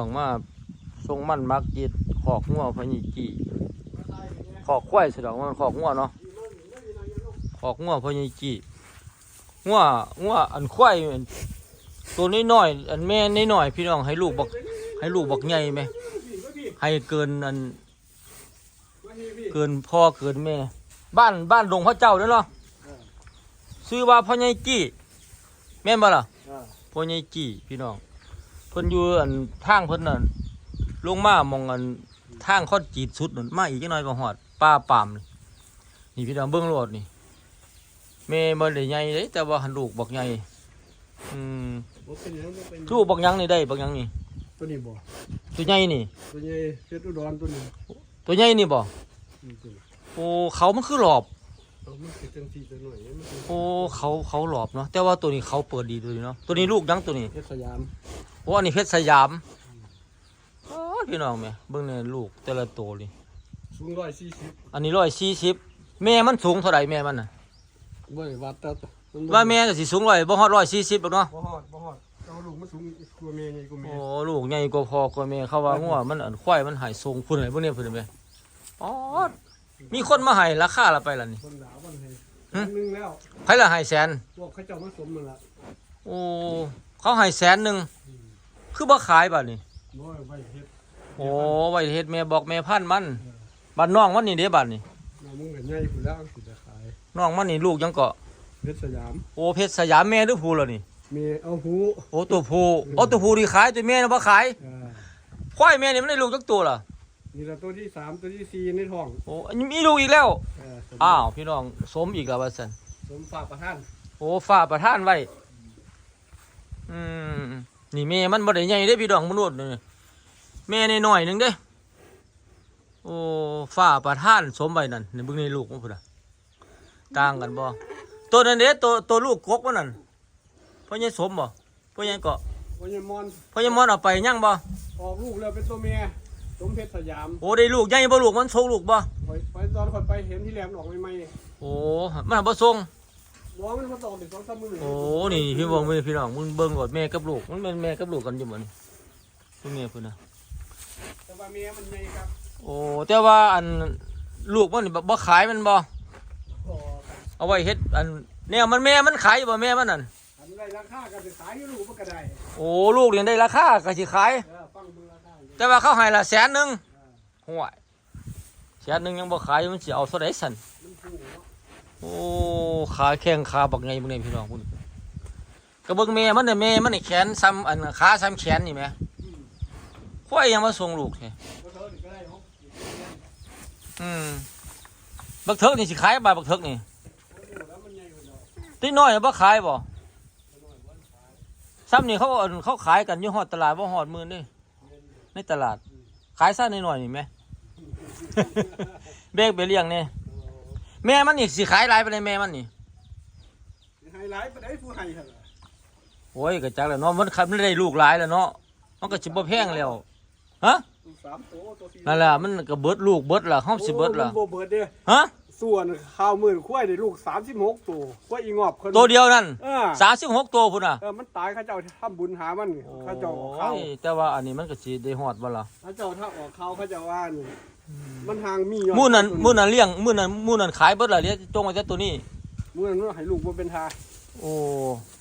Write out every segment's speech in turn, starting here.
ต้องมาทรงมันมักจิตขอกงัวพญิจีขอกควายสะดอกมันขอกงัวเนาะขอกงัวพญิจีงัวงัวอันควายอันตัวน้อยๆอันแม่น้อยๆพี่น้องให้ลูกบักให้ลูกบักใหญ่ไหมให้เกินอัน เกินพ่อเกินแม่ บ้านบ้านดงพระเจ้าเด้อเนาะซื้อว่าพ่อใหญ่จี้แม่นบ่ล่ะพ่อใหญ่จี้พี่น้อง เพิ่นอยู่อันทางเพิ่นน่ะลงมามองอันทางคอดจีดสุดนั่นมาอีกจักหน่อยก็ฮอดป่าปามนี่นี่พี่น้องเบิ่งโลดนี่แม่บ่ได้ใหญ่เด้แต่ว่าหันลูกบักใหญ่อืมบ่เป็นหยังบ่เป็นหยังลูกบักหยังนี่ได้บักหยังนี่ ตัวนี้บ่ตัวใหญ่นี่ ตัวใหญ่เพชรอุดรตัวนี้ตัวใหญ่นี่บ่นี่ตัวนี้โอ้เขามันคือหลอบ เอามันสิจังซี่ตัวหน่อยมันเป็นโอ้เขาเขาหลอบเนาะแต่ว่าตัวนี้เขาเปิดดีตัวนี้เนาะตัวนี้ลูกหยังตัวนี้ เพชรสยาม โอ้อันนี้เพชรสยามโอ้พี่น้องแม่เบิ่งเนี่ยลูกแต่ละตัวนี่สูง140อันนี้ร้อยสี่สิบแม่มันสูงเท่าไหร่แม่มันน่ะบ่ได้วัดแต่นบ่ว่าแม่ก็สิสูงร้อยบ่ฮอดร้อยสี่สิบหรอกเนาะบ่ฮอดบ่ฮอดเอาลูกมันสูงกว่าแม่ใหญ่กว่าแม่โอ้ลูกใหญ่กว่าพ่อกว่าแม่เขาว่างัวมันอันควายมันใหายทรงพุ่นไหนพวกนี้พุ่นไหมอ๋อมีคนมาให้ราคาละไปล่ะนี่คนดาวมันให้หึอันหนึงแล้วไผละให้แสนพวกเขาเจ้ามาสมมันละโอ้เขาให้แสนหนึ่ง คือบ่ขายบัดนี่บ่เอาไว้เฮ็ดโอ้ไว้เฮ็ดแม่บอกแม่พันธุ์มันบัดน้องมันนี่เด้บัดนี่น้ามึงก็ใหญ่พุ่นแล้วสิจะขายน้องมันนี่ลูกยังเกาะเพชรสยามโอ้เพชรสยามแม่หรือผู้ล่ะนี่แม่เอาหูโอ้ตัวผู้โอ้ตัวผู้นี่ขายตัวแม่น่ะบ่ขายอ่าควายแม่นี่มันได้ลูกจักตัวล่ะนี่ละตัวที่สามตัวที่สี่ในท้องโอ้อันนี้มีลูกอีกแล้วเออสมอ้าวพี่น้องสมอีกแล้วว่าซั่นสมฝากประทานโอ้ฝ้าประทานไว้อืม นี่แม่มันบ่ได้ใหญ่เด้พี่น้องมนุษย์นี่แม่น้อยๆหนึงเด้โอ้ฝ้าประทานสมไว้นั่นนี่เบิ่งในลูกมันพุ่นน่ะต่างกันบ่ตัวนั้นเด้ตัวตัวลูกกกมันนั่นพ่อใหญ่สมบ่พ่อใหญ่เกาะวันยมอนพ่อใหญ่มอนเอาไปยังบ่ออกลูกแล้วเป็นตัวเมียสมเพชรสยามโอ้ได้ลูกใหญ่บ่ลูกมันส่งลูกบ่ไปไปตอนคนไปเห็นที่แหลมออกใหม่โอ้มันบ่ส่งๆ บอกมันมาตอกเด็กสองสามมือโอ้นี่พี่บอกมือพี่น้องมึงเบิ่งกดแม่กับลูกมันเป็นแม่กับลูกกันอยู่บ่นี่พวกแม่เพิ่นน่ะแต่ว่าเมียมันใหญ่ครับโอ้แต่ว่าอันลูกมันนี่บ่บ่ขายมันบ่พอกันเอาไว้เฮ็ดอันแนวมันแม่มันขายอยู่บ่แม่มันนั่นอันไรราคากันจะขายให้ลูกมันก็ได้โอ้ลูกนี่ได้ราคาก็สิขายเออฟังเบิ่งราคาอยู่แต่ว่าเขาให้ละแสนหนึงห่วยแสนหนึงยังบ่ขายมันสิเอาเท่าใดสั่นมันถูกเนาะ โอ้ขาแข้งขาบักไงพวกนี้พี่น้องพุ่นก็เบิ่งแม่มันน่ะแม่มันนี่แขนซ้ำอันขาซ้ำแขนนี่แหมควายยังมาส่งลูกเนี้ก็ได้เนาะอืมบักเทิกนี่สิขายบ่บักเทิกนี่ติน้อยน่ะบ่ขายบ่ซ้ำนี่เขาเขาขายกันยู่ฮอดตลาดบ่ฮอดมื่นเด้ในตลาด ขายซ่าน้อยๆนี่แหมเบกไปเลี้ยงเนี่ย แม่มันนี่สิขายหลายปานใดแม่มันนี่ไฮไลท์ไปได้ผู้ให้เหรอโอ้ยก็จักแล้วเนาะมันคันมันได้ลูกหลายแล้วเนาะมันก็สิบ่แพงแล้วฮะลูกสามโตตัวสี่นั่นแหละมันก็เบิดลูกเบิดล่ะเฮาสิเบิดล่ะโอ้มันบ่เบิดเด้อฮะ ส่วนข้าวหมื่นควายได้ลูก36ตัวควายอีงอบคนตัวเดียวนั่นเออ36ตัวพุ่นน่ะเออมันตายเขาเจ้าทำบุญหามันนี่เขาเจ้าออกข้าวโอ้ยแต่ว่าอันนี้มันก็สิได้ฮอดบ่ล่ะเขาเจ้าถ้าออกข้าวเขาเจ้าว่านี่มันห่างมียอดมื้อนั้นมื้อนั้นเลี้ยงมื้อนั้นมื้อนั้นขายเบิดล่ะเลี้ยงจงไว้แต่ตัวนี้มื้อนั้นให้ลูกบ่เป็นทาโอ้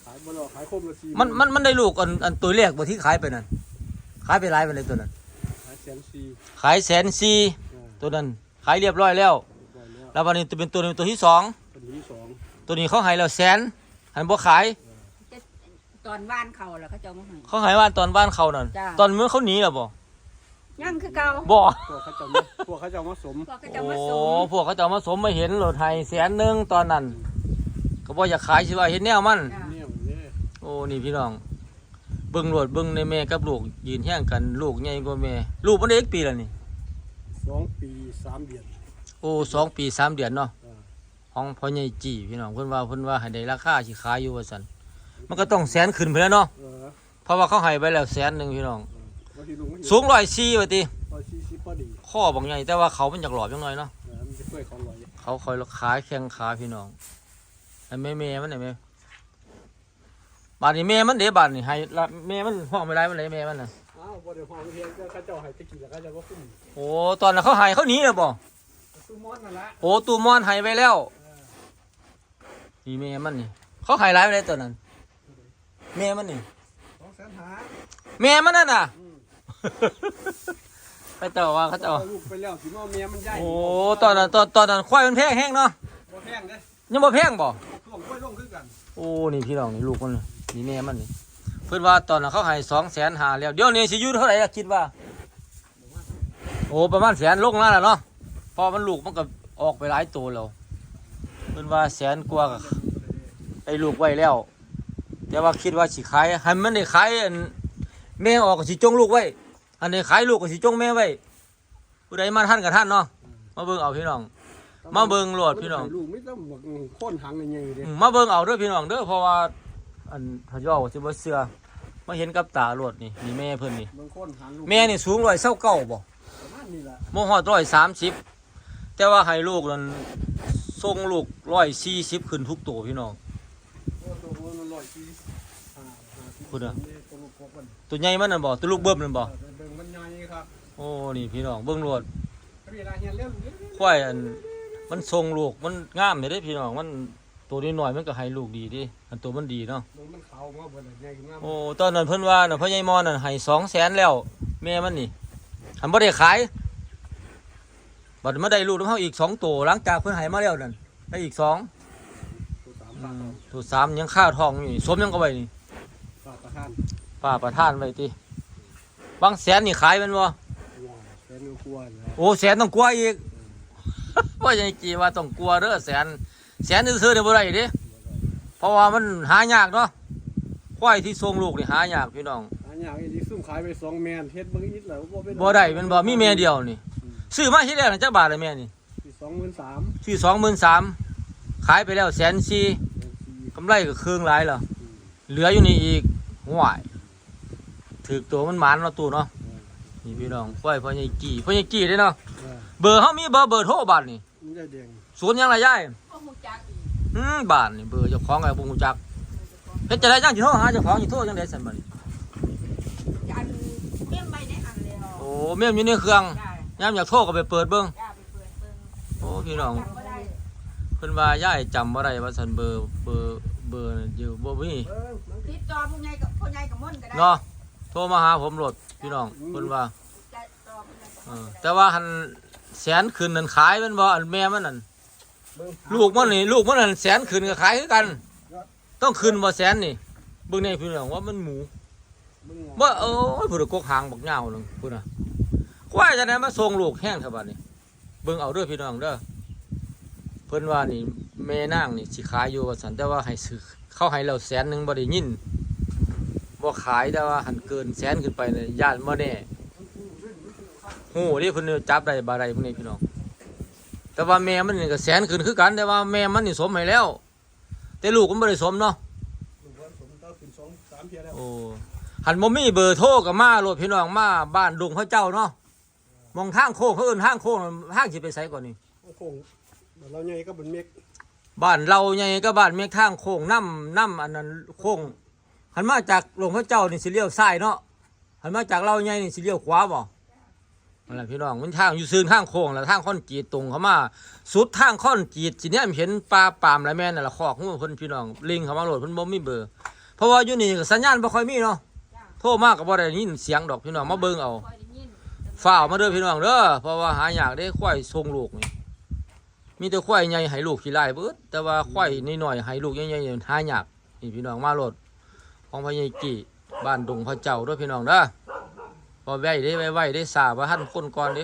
ขายบ่หรอกขายคมละสี่มันมันมันได้ลูกอันอันตัวแรกบ่ที่ขายไปนั่นขายไปหลายไปเลยตัวนั้นขายแสนสี่ขายแสนสี่เออตัวนั้นขายเรียบร้อยแล้วบ่ แล้วแล้ววันนี้ตัวเป็นตัวนี้ตัวที่สองคนที่สองตัวนี้เขาให้แล้วแสนหันบ่ขาย ตอนบ้านเขาแล้วเขาเจ้ามาให้ เขาให้ว่านตอนบ้านเขานั่นจ้ะ ตอนมื้อเขาหนีแล้วบ่ยังคือเก่าบ่ พวกเขาเจ้ามาพวกเขาเจ้ามาสมพวกเขาเจ้าโอ้มาส่งพวกเขาจะเอามาสมมาเห็นรถไทยแสนหนึงตอนนั้น ก็บ่อยากขายสิว่าเห็นแนวมัน จ้ะเนี่ยเนี่ยโอ้ นี่พี่น้อง เบิ่งรถเบิ่งในแม่กับลูกยืนแย่งกันลูกใหญ่กว่าแม่ ลูกมันได้อีกปีแล้วนี่สองปีสามเดือน โอ้สองปีสามเดือนเนาะเออของพ่อใหญ่จีพี่น้องเพิ่นว่าเพิ่นว่าให้ได้ราคาสิขายอยู่ว่าซั่นมันก็ต้องแสนขึ้นไปแล้วเนาะเออเพราะว่าเขาให้ไปแล้วแสนหนึงพี่น้องบางทีลุงไม่เห็นสูงร้อยสี่ว่าติร้อยสี่สิบพอดีข้อบางใหญ่แต่ว่าเขามันอยากหลอบจังหน่อยเนาะเออมันจะช่วยเขาลอยเขาคอยขายแข้งขาพี่น้องไอ้แม่แม่มันไอ้แม่บาดนี้แม่มันเด้บาดนี่ให้ละแม่มันห้องไม่ได้มันเลยแม่มันน่ะอ้าวบ่ได้ห้องเฮียนก็เขาเจ้าให้ตะกี้แล้วเขาเจะบ่คุ้มโอ้ตอนนั้นเขาใหายเขาหนีเลยบ่ ตู้มอดนั่นละโอ้ตูมอนใหายไปแล้วเออนี่แม่มันนี่ เขาใหายร้ายไปเลยตอนนั้นแม่มันนี่สองแสนหาแม่มันนั่นน่ะ อืมไปต่อว่าเขาจะเอาเอาลูกไปแล้วสิมาเมียมันใหญ่โอ้ตอนนั้นตอนตอนนั้นควายมันแพงแห้งเนาะบ่แพงเด้ยังบ่แพงบ่ ช่วงกล้วยลงคือกันโอ้ นี่พี่น้องนี่ลูกมันนี่นี่แม่มันนี่ เพิ่นว่าตอนนั้นเขาให้สองแสนหาแล้ว เดี๋ยวนี้สิอยู่เท่าไหร่อะคิดว่า โอ้ ประมาณแสนลงแล้วล่ะเนาะเพ อมันลูกมันก็ออกไปหลายตัวแล้วเพิ่นว่าแสนกว่าก็ไอ้ลูกไว้แล้ว แต่ว่าคิดว่าสิขายให้มันได้ขายอันแม่ออกก็สิจงลูกไว้อันนี้ขายลูกก็สิจงแม่ไว้ผู้ใดมาท่านกับท่านเนาะมาเบิ่งเอาพี่น้อง มาเบิ่งโลดพี่น้องลูกไม่ต้องบักโค่นหางใหญ่ๆเด้อืมมาเบิ่งเอาเด้อพี่น้องเด้อเพราะว่าอันพะยอสิบ่เชื่อมาเห็นกับตาโลดนี่นี่แม่เพิ่นนี่บางคนหางลูกแม่นี่สูงร้อยเศร้าเก้าบ่ประมาณนี้ล่ะโมฮอดร้อยสามสิบ แต่ว่าให้ลูกนั้นส่งลูกร้อยสี่สิบขึ้นทุกตัวพี่น้องโอ้ตัวมันร้อยสี่อ่าห้าสิบพูดอะนี่ตัวลูกกบมันตัวใหญ่มันนั่นบ่ตัวลูกเบิ่มนั่นบ่เออเบิ่งมันใหญ่ครับโอ้นี่พี่น้องเบิ่งโลดก็มีรายเฮียนเร็วอยู่เด้ควายอันมันส่งลูกมันงามเด้พี่น้องมันตัวนี้หน่อยมันก็ให้ลูกดีดิอันตัวมันดีเนาะมันมันขาวมาเบิดเลยใหญ่ขึ้นมาโอ้ตอนนั้นเพิ่นว่าน่ะพ่อใหญ่มอนั่นให้สองแสนแล้วแม่มันนี่อันบ่ได้ขาย บัดมาได้ลูกของเฮาอีกสองตัวหลังจากเพิ่นให้มาแล้วนั่นได้อีกสองตัวสามอืบาทมตัวสามยังค่าทองอยู่นี่สมยังก็ไว้นี่บาทประทานป้าประทานไว้ติบางแสนนี่ขายแมันบ่ว้าวแสนกว่านะโอ้แสนต้องกลัวอีก ว่าอย่างจีว่าต้องกลัวเด้อแสน แสนซื้อๆเนี่ยบ่ได้เด้เพราะว่ามันหายากเนาะควายที่ทรงลูกนี่หายากพี่น้องอันอย่างนี้ที่ซุ่มขายไปสองแมนเฮ็ดเบิ่งอีกแล้วบ่เป็นบ่ได้แมันบ่มีแม่เดียวนี่ ซื้อมาที่แรกน่ะจักบาทเลยแม่นี่สองหมื่นสามซื้อ23,000ขายไปแล้วแสนสี่กำไรก็ครึ่งหลายแล้วเหลืออยู่นี่อีกห่วยถือตัวมันหมานเนาะตู้เนาะนี่พี่น้องควายพ่อใหญ่กี่พ่อใหญ่กี่เด้เนาะเบอร์เฮามีเบอร์เบอร์โทรบัดนี่มันจะแดงศูนย์หยังล่ะยายก็หูจักอีกอืมบ้านนี่เบอร์เจ้าของไอ้บุงจักเฮ็ดจะได้จังสิโทรหาเจ้าของสิโทรจังได๋ซั่นบัดนี้จันเมี่ยมใบได้อันเลยโอ้เมียมอยู่ในเครื่องได้ ยามอยากโทรก็ไปเปิดเบิ่งย่าไปเปิดเบิ่งโอ้พี่น้องจำบ่ได้เพิ่นว่ายายจำบ่ได้ว่าซั่นเบอร์เบอร์เบอร์อยู่บ่มีเออมันติดต่อผู้ใหญ่กับผู้ใหญ่กับม่นก็ได้เนาะโทรมาหาผมโลดพี่น้องเพิ่นว่าติดต่อผู้ใหญ่กับเอม่นอก็ได้แต่ว่าหันแสนขึ้นนั่นขายแมันบ่อันแม่มันนั่นเบิ่งลูกมันนี่ลูกมันนั่นแสนขึ้นก็ขายคือกัน ต้องขึ้นบ่แสนนี่เบิ่งในพี่น้องว่ามันหมูเบิ่งบ่โอ้ยผู้ใดกกหางบักยาวนึงพุ่นน่ะ ควายจะได้มาส่งลูกแห้งเท่าบัดนี้เบิ่งเอาเด้อพี่น้องเด้อเพิ่นว่านี่แม่นางนี่สิขายอยู่ว่าซั่นแต่ว่าให้ซื้อเข้าให้แล้วแสนหนึ่งบ่ได้ยินบ่ขายแต่ว่าหันเกินแสนขึ้นไปเนี่ยญาติบ่แน่ฮู้ดิเพิ่นจับได้บ่ได้พวกนี้พี่น้องแต่ว่าแม่มันนี่ก็แสนขึ้นคือกันแต่ว่าแม่มันนี่สมให้แล้ว แต่ลูกมันบ่ได้สมเนาะหันมามเทียแล้วโอ้หันบ่มีเบอร์โทรกับมาโลดพี่น้องมาบ้านดงพระเจ้าเนาะ มองทางโค้งเขาเอิ้นทางโค้งทางสิไปไสก่อนนี่โอ้โหเราใหญ่ก็เป็นเมกบ้านเราใหญ่ก็บ้านเมียงทางโค้งน้ำน้ำอันนั้นโค้งหันมาจากหลวงพระเจ้านี่สิเลี้ยวซ้ายเนาะหันมาจากเราใหญ่นี่สิเลี้ยวขวาบ่นั่นแหละพี่น้องมันทางอยู่ซื่นทางโค้งแล้วทางค่อนกรีดตรงเข้ามาสุดทางค่อนกรีดสิเนี่ยเห็นปลาปามอะไรแม่นน่ะละคอกของเพิ่นพี่น้องลิงเข้ามาโหลดเพิ่นบ่มีเบอร์ เพราะว่าอยู่นี่ก็สัญญาณบ่ค่อยมีเนาะจ้าโทรมากก็บ่ได้ยินเสียงดอกพี่น้องมาเบิ่งเอาคอยได้ยิน ฝ้าวมาเด้อพี่น้องเด้อเพราะว่าหายากได้ควายทรงลูกนี่มีแต่ควายใหญ่ให้ลูกขี้ลายเบิดแต่ว่าควายน้อยๆให้ลูกใหญ่ๆหายากนี่พี่น้องมาโลดของพญายกีบ้านดงพระเจ้าด้วยพี่น้องเด้อพอไว้ได้ไว้ไว้ได้สาบ่าทันคนก่อนดิ